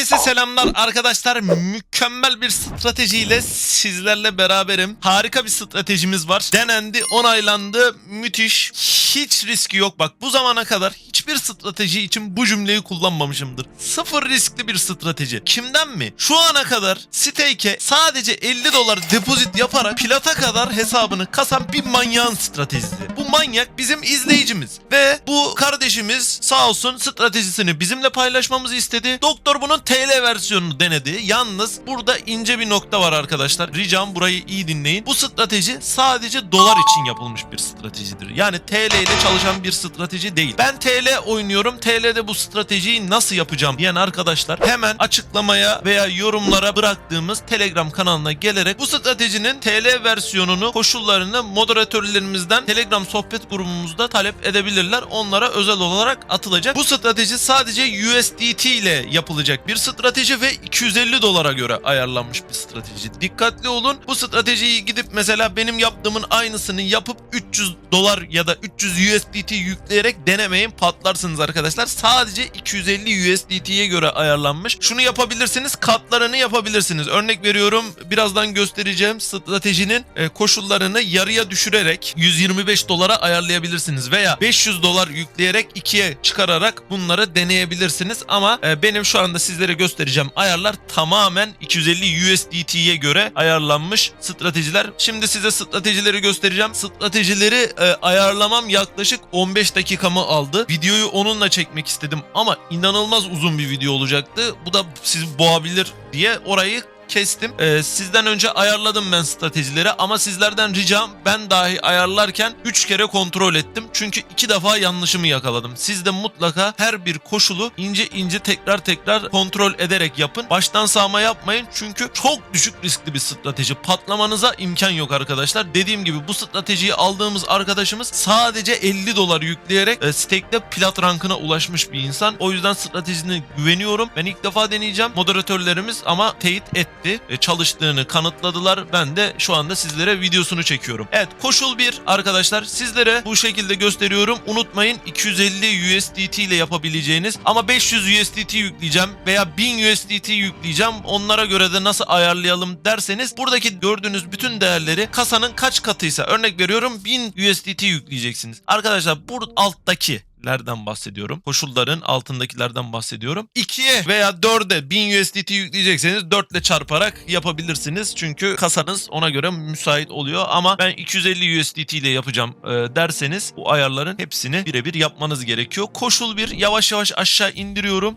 Herkese selamlar arkadaşlar. Mükemmel bir stratejiyle sizlerle beraberim. Harika bir stratejimiz var. Denendi, onaylandı. Müthiş. Hiç riski yok. Bak bu zamana kadar hiçbir strateji için bu cümleyi kullanmamışımdır. Sıfır riskli bir strateji. Kimden mi? Şu ana kadar stake'e sadece 50 dolar depozit yaparak plata kadar hesabını kasan bir manyağın stratejisi. Bu manyak bizim izleyicimiz. Ve bu kardeşimiz sağ olsun stratejisini bizimle paylaşmamızı istedi. Doktor bunun TL versiyonunu denedi. Yalnız burada ince bir nokta var arkadaşlar. Ricam burayı iyi dinleyin. Bu strateji sadece dolar için yapılmış bir stratejidir. Yani TL ile çalışan bir strateji değil. Ben TL oynuyorum. TL'de bu stratejiyi nasıl yapacağım diyen arkadaşlar hemen açıklamaya veya yorumlara bıraktığımız Telegram kanalına gelerek bu stratejinin TL versiyonunu, koşullarını moderatörlerimizden Telegram sohbet grubumuzda talep edebilirler. Onlara özel olarak atılacak. Bu strateji sadece USDT ile yapılacak bir strateji ve 250 dolara göre ayarlanmış bir strateji. Dikkatli olun. Bu stratejiyi gidip mesela benim yaptığımın aynısını yapıp 300 dolar ya da 300 USDT yükleyerek denemeyin patlarsınız arkadaşlar. Sadece 250 USDT'ye göre ayarlanmış. Şunu yapabilirsiniz, katlarını yapabilirsiniz. Örnek veriyorum birazdan göstereceğim stratejinin e, koşullarını yarıya düşürerek 125 dolara ayarlayabilirsiniz veya 500 dolar yükleyerek ikiye çıkararak bunları deneyebilirsiniz ama e, benim şu anda sizlere göstereceğim ayarlar tamamen 250 USDT'ye göre ayarlanmış stratejiler. Şimdi size stratejileri göstereceğim. Stratejileri e, ayarlamam yaklaşık 15 dakikamı aldı. Videoyu onunla çekmek istedim ama inanılmaz uzun bir video olacaktı. Bu da sizi boğabilir diye orayı kestim. Ee, sizden önce ayarladım ben stratejileri ama sizlerden ricam ben dahi ayarlarken 3 kere kontrol ettim. Çünkü 2 defa yanlışımı yakaladım. Siz de mutlaka her bir koşulu ince ince tekrar tekrar kontrol ederek yapın. Baştan sağma yapmayın çünkü çok düşük riskli bir strateji. Patlamanıza imkan yok arkadaşlar. Dediğim gibi bu stratejiyi aldığımız arkadaşımız sadece 50 dolar yükleyerek e, stake'de plat rankına ulaşmış bir insan. O yüzden stratejisine güveniyorum. Ben ilk defa deneyeceğim. Moderatörlerimiz ama teyit etti. E, çalıştığını kanıtladılar. Ben de şu anda sizlere videosunu çekiyorum. Evet koşul 1 arkadaşlar sizlere bu şekilde gösteriyorum. Unutmayın 250 USDT ile yapabileceğiniz ama 500 USDT yükleyeceğim veya 1000 USDT yükleyeceğim. Onlara göre de nasıl ayarlayalım derseniz buradaki gördüğünüz bütün değerleri kasanın kaç katıysa örnek veriyorum 1000 USDT yükleyeceksiniz. Arkadaşlar bu alttaki lerden bahsediyorum. Koşulların altındakilerden bahsediyorum. 2'ye veya 4'e 1000 USDT yükleyecekseniz 4 ile çarparak yapabilirsiniz. Çünkü kasanız ona göre müsait oluyor. Ama ben 250 USDT ile yapacağım e, derseniz bu ayarların hepsini birebir yapmanız gerekiyor. Koşul 1 yavaş yavaş aşağı indiriyorum.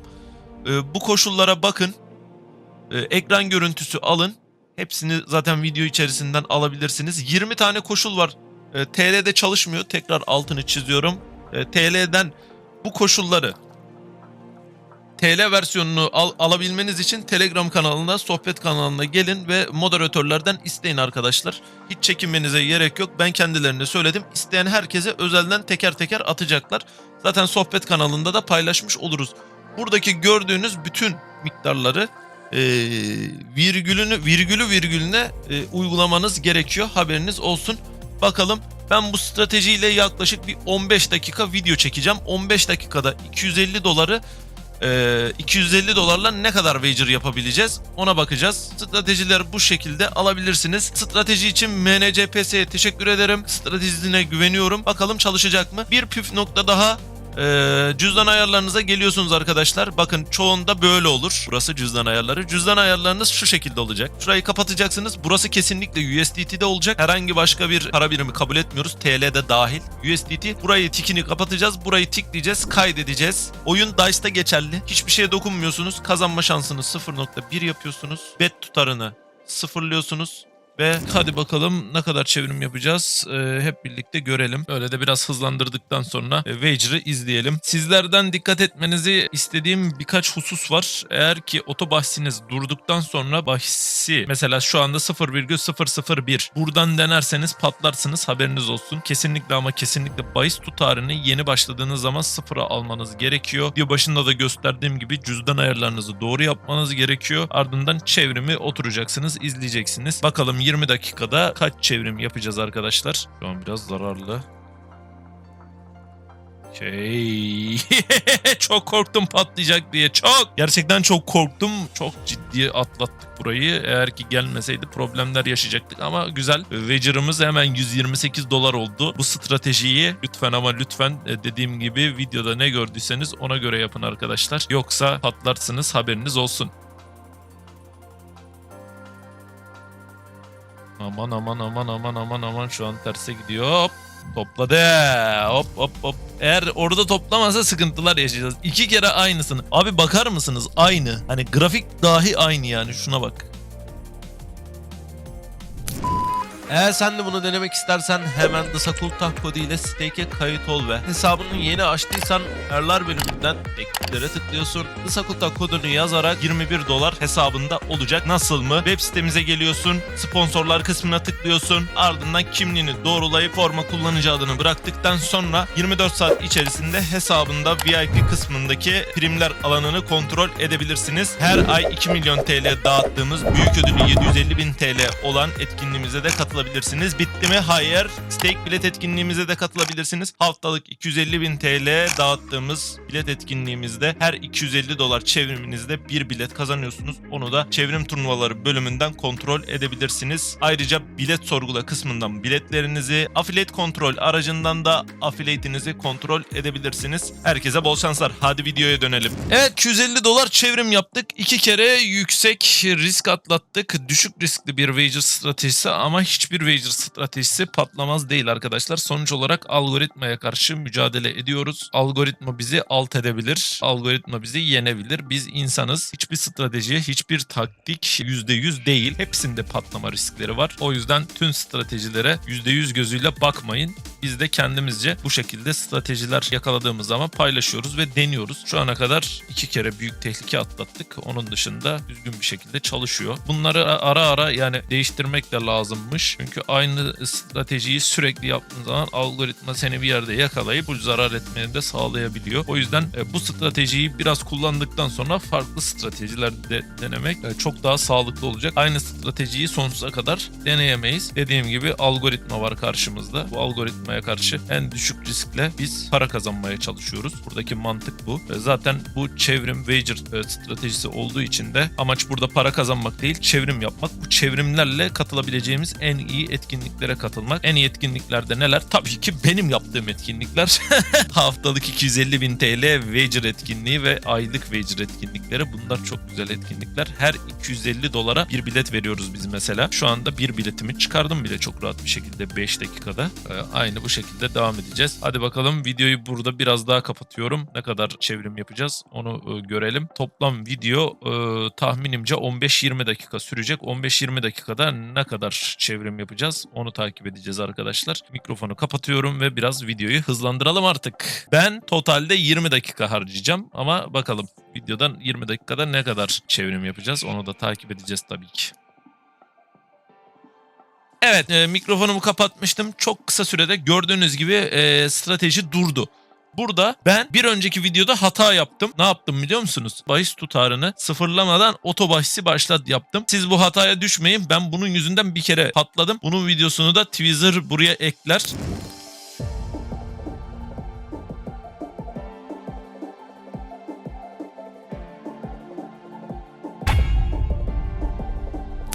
E, bu koşullara bakın. E, ekran görüntüsü alın. Hepsini zaten video içerisinden alabilirsiniz. 20 tane koşul var. E, TL'de çalışmıyor. Tekrar altını çiziyorum. E, TL'den bu koşulları TL versiyonunu al- alabilmeniz için Telegram kanalına, sohbet kanalına gelin ve moderatörlerden isteyin arkadaşlar. Hiç çekinmenize gerek yok. Ben kendilerine söyledim. İsteyen herkese özelden teker teker atacaklar. Zaten sohbet kanalında da paylaşmış oluruz. Buradaki gördüğünüz bütün miktarları e, virgülünü virgülü virgülüne e, uygulamanız gerekiyor. Haberiniz olsun. Bakalım ben bu stratejiyle yaklaşık bir 15 dakika video çekeceğim. 15 dakikada 250 doları e, 250 dolarla ne kadar wager yapabileceğiz ona bakacağız. Stratejiler bu şekilde alabilirsiniz. Strateji için MNCPS'ye teşekkür ederim. Stratejisine güveniyorum. Bakalım çalışacak mı? Bir püf nokta daha. Ee, cüzdan ayarlarınıza geliyorsunuz arkadaşlar. Bakın çoğunda böyle olur. Burası cüzdan ayarları. Cüzdan ayarlarınız şu şekilde olacak. Şurayı kapatacaksınız. Burası kesinlikle USDT'de olacak. Herhangi başka bir para birimi kabul etmiyoruz. TL'de dahil. USDT. Burayı tikini kapatacağız. Burayı tikleyeceğiz. Kaydedeceğiz. Oyun DICE'da geçerli. Hiçbir şeye dokunmuyorsunuz. Kazanma şansını 0.1 yapıyorsunuz. Bet tutarını sıfırlıyorsunuz. Ve hadi bakalım ne kadar çevrim yapacağız Ee, hep birlikte görelim. Öyle de biraz hızlandırdıktan sonra e, Wager'ı izleyelim. Sizlerden dikkat etmenizi istediğim birkaç husus var. Eğer ki oto bahsiniz durduktan sonra bahsi mesela şu anda 0,001 buradan denerseniz patlarsınız haberiniz olsun. Kesinlikle ama kesinlikle bahis tutarını yeni başladığınız zaman sıfıra almanız gerekiyor. Video başında da gösterdiğim gibi cüzdan ayarlarınızı doğru yapmanız gerekiyor. Ardından çevrimi oturacaksınız, izleyeceksiniz. Bakalım 20 dakikada kaç çevrim yapacağız arkadaşlar. Şu an biraz zararlı. Okey. çok korktum patlayacak diye. Çok. Gerçekten çok korktum. Çok ciddi atlattık burayı. Eğer ki gelmeseydi problemler yaşayacaktık ama güzel. Wager'ımız hemen 128 dolar oldu. Bu stratejiyi lütfen ama lütfen e, dediğim gibi videoda ne gördüyseniz ona göre yapın arkadaşlar. Yoksa patlarsınız haberiniz olsun. Aman aman aman aman aman aman şu an terse gidiyor. Hop. Topladı. Hop hop hop. Eğer orada toplamasa sıkıntılar yaşayacağız. İki kere aynısını. Abi bakar mısınız? Aynı. Hani grafik dahi aynı yani. Şuna bak. Eğer sen de bunu denemek istersen hemen The Sakultah kodu ile stake'e kayıt ol ve hesabını yeni açtıysan ayarlar bölümünden ekliklere tıklıyorsun. The Sakultah kodunu yazarak 21 dolar hesabında olacak. Nasıl mı? Web sitemize geliyorsun. Sponsorlar kısmına tıklıyorsun. Ardından kimliğini doğrulayıp forma kullanıcı adını bıraktıktan sonra 24 saat içerisinde hesabında VIP kısmındaki primler alanını kontrol edebilirsiniz. Her ay 2 milyon TL dağıttığımız büyük ödülü 750 bin TL olan etkinliğimize de katılabilirsiniz. Bitti mi? Hayır. Stake bilet etkinliğimize de katılabilirsiniz. Haftalık 250 bin TL dağıttığımız bilet etkinliğimizde her 250 dolar çevriminizde bir bilet kazanıyorsunuz. Onu da çevrim turnuvaları bölümünden kontrol edebilirsiniz. Ayrıca bilet sorgula kısmından biletlerinizi, affiliate kontrol aracından da affiliate'inizi kontrol edebilirsiniz. Herkese bol şanslar. Hadi videoya dönelim. Evet 250 dolar çevrim yaptık. İki kere yüksek risk atlattık. Düşük riskli bir wager stratejisi ama hiçbir wager stratejisi patlamaz değil arkadaşlar. Sonuç olarak algoritmaya karşı mücadele ediyoruz. Algoritma bizi alt edebilir. Algoritma bizi yenebilir. Biz insanız. Hiçbir stratejiye, hiçbir taktik %100 değil. Hepsinde patlama riskleri var. O yüzden tüm stratejilere %100 gözüyle bakmayın. Biz de kendimizce bu şekilde stratejiler yakaladığımız zaman paylaşıyoruz ve deniyoruz. Şu ana kadar iki kere büyük tehlike atlattık. Onun dışında düzgün bir şekilde çalışıyor. Bunları ara ara yani değiştirmek de lazımmış. Çünkü aynı stratejiyi sürekli yaptığın zaman algoritma seni bir yerde yakalayıp bu zarar etmeni de sağlayabiliyor. O yüzden e, bu stratejiyi biraz kullandıktan sonra farklı stratejiler de denemek e, çok daha sağlıklı olacak. Aynı stratejiyi sonsuza kadar deneyemeyiz. Dediğim gibi algoritma var karşımızda. Bu algoritmaya karşı en düşük riskle biz para kazanmaya çalışıyoruz. Buradaki mantık bu. E, Zaten bu çevrim wager stratejisi olduğu için de amaç burada para kazanmak değil, çevrim yapmak. Bu çevrimlerle katılabileceğimiz en iyi etkinliklere katılmak. En iyi etkinliklerde neler? Tabii ki benim yaptığım etkinlikler. Haftalık 250 bin TL wager etkinliği ve aylık wager etkinlikleri. Bunlar çok güzel etkinlikler. Her 250 dolara bir bilet veriyoruz biz mesela. Şu anda bir biletimi çıkardım bile çok rahat bir şekilde 5 dakikada. Ee, aynı bu şekilde devam edeceğiz. Hadi bakalım videoyu burada biraz daha kapatıyorum. Ne kadar çevrim yapacağız onu e, görelim. Toplam video e, tahminimce 15-20 dakika sürecek. 15-20 dakikada ne kadar çevrim yapacağız onu takip edeceğiz arkadaşlar. Mikrofonu kapatıyorum ve biraz videoyu hızlandıralım artık. Ben totalde 20 dakika harcayacağım ama bakalım videodan 20 dakikada ne kadar çevrim yapacağız onu da takip edeceğiz tabii ki. Evet e, mikrofonumu kapatmıştım. Çok kısa sürede gördüğünüz gibi e, strateji durdu. Burada ben bir önceki videoda hata yaptım. Ne yaptım biliyor musunuz? Bahis tutarını sıfırlamadan oto bahisi başlat yaptım. Siz bu hataya düşmeyin. Ben bunun yüzünden bir kere patladım. Bunun videosunu da Twitter buraya ekler.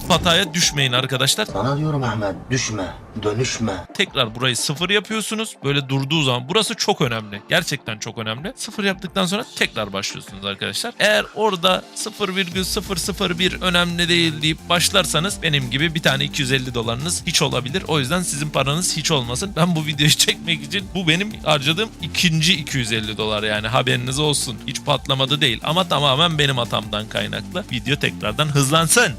Hataya düşmeyin arkadaşlar. Sana diyorum Ahmet düşme, dönüşme. tekrar burayı sıfır yapıyorsunuz. Böyle durduğu zaman burası çok önemli. Gerçekten çok önemli. Sıfır yaptıktan sonra tekrar başlıyorsunuz arkadaşlar. Eğer orada 0,001 önemli değil deyip başlarsanız benim gibi bir tane 250 dolarınız hiç olabilir. O yüzden sizin paranız hiç olmasın. Ben bu videoyu çekmek için bu benim harcadığım ikinci 250 dolar yani haberiniz olsun. Hiç patlamadı değil ama tamamen benim hatamdan kaynaklı. Video tekrardan hızlansın.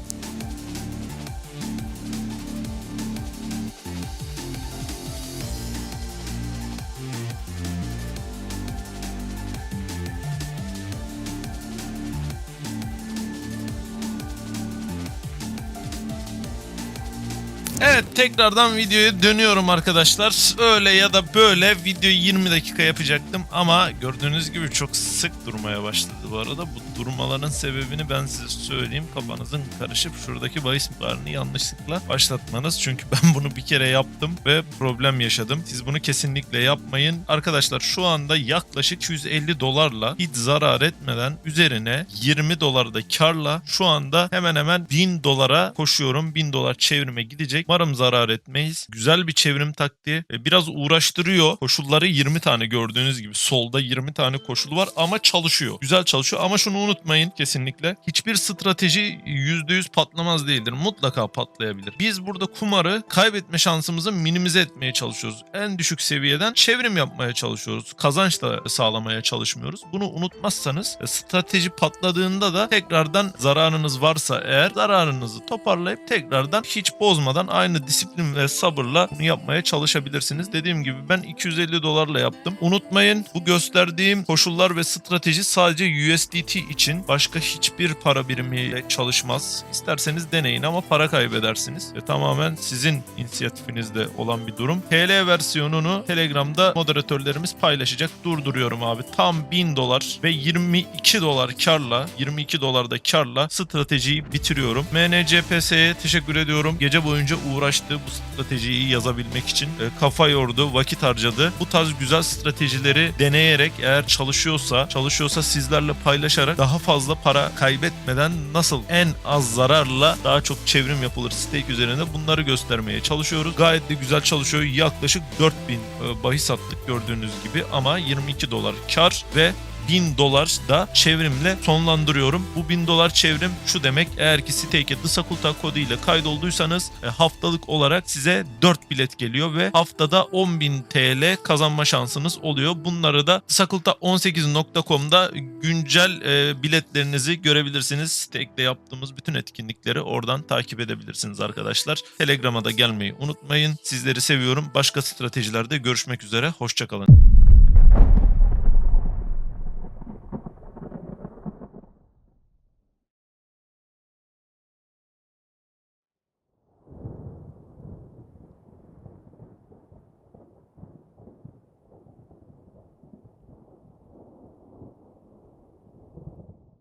Evet tekrardan videoya dönüyorum arkadaşlar. Öyle ya da böyle videoyu 20 dakika yapacaktım ama gördüğünüz gibi çok sık durmaya başladı bu arada. Bu durmaların sebebini ben size söyleyeyim. Kafanızın karışıp şuradaki bahis barını yanlışlıkla başlatmanız. Çünkü ben bunu bir kere yaptım ve problem yaşadım. Siz bunu kesinlikle yapmayın. Arkadaşlar şu anda yaklaşık 250 dolarla hiç zarar etmeden üzerine 20 dolar da karla şu anda hemen hemen 1000 dolara koşuyorum. 1000 dolar çevrime gidecek. Umarım zarar etmeyiz. Güzel bir çevrim taktiği. E, Biraz uğraştırıyor. Koşulları 20 tane gördüğünüz gibi. Solda 20 tane koşul var ama çalışıyor. Güzel çalışıyor ama şunu unutmayın kesinlikle. Hiçbir strateji %100 patlamaz değildir. Mutlaka patlayabilir. Biz burada kumarı kaybetme şansımızı minimize etmeye çalışıyoruz. En düşük seviyeden çevrim yapmaya çalışıyoruz. Kazanç da sağlamaya çalışmıyoruz. Bunu unutmazsanız e, strateji patladığında da tekrardan zararınız varsa eğer zararınızı toparlayıp tekrardan hiç bozmadan aynı disiplin ve sabırla bunu yapmaya çalışabilirsiniz. Dediğim gibi ben 250 dolarla yaptım. Unutmayın bu gösterdiğim koşullar ve strateji sadece USDT için başka hiçbir para birimiyle çalışmaz. İsterseniz deneyin ama para kaybedersiniz. Ve tamamen sizin inisiyatifinizde olan bir durum. TL versiyonunu Telegram'da moderatörlerimiz paylaşacak. Durduruyorum abi. Tam 1000 dolar ve 22 dolar karla 22 dolarda karla stratejiyi bitiriyorum. MNCPS'ye teşekkür ediyorum. Gece boyunca uğraştı bu stratejiyi yazabilmek için. E, kafa yordu, vakit harcadı. Bu tarz güzel stratejileri deneyerek eğer çalışıyorsa, çalışıyorsa sizlerle paylaşarak daha fazla para kaybetmeden nasıl en az zararla daha çok çevrim yapılır stake üzerinde bunları göstermeye çalışıyoruz. Gayet de güzel çalışıyor. Yaklaşık 4000 e, bahis attık gördüğünüz gibi ama 22 dolar kar ve 1000 dolar da çevrimle sonlandırıyorum. Bu 1000 dolar çevrim şu demek eğer ki Stake'e Disakulta kodu ile kaydolduysanız e, haftalık olarak size 4 bilet geliyor ve haftada 10.000 TL kazanma şansınız oluyor. Bunları da disakulta18.com'da güncel e, biletlerinizi görebilirsiniz. Stake'de yaptığımız bütün etkinlikleri oradan takip edebilirsiniz arkadaşlar. Telegram'a da gelmeyi unutmayın. Sizleri seviyorum. Başka stratejilerde görüşmek üzere. Hoşçakalın.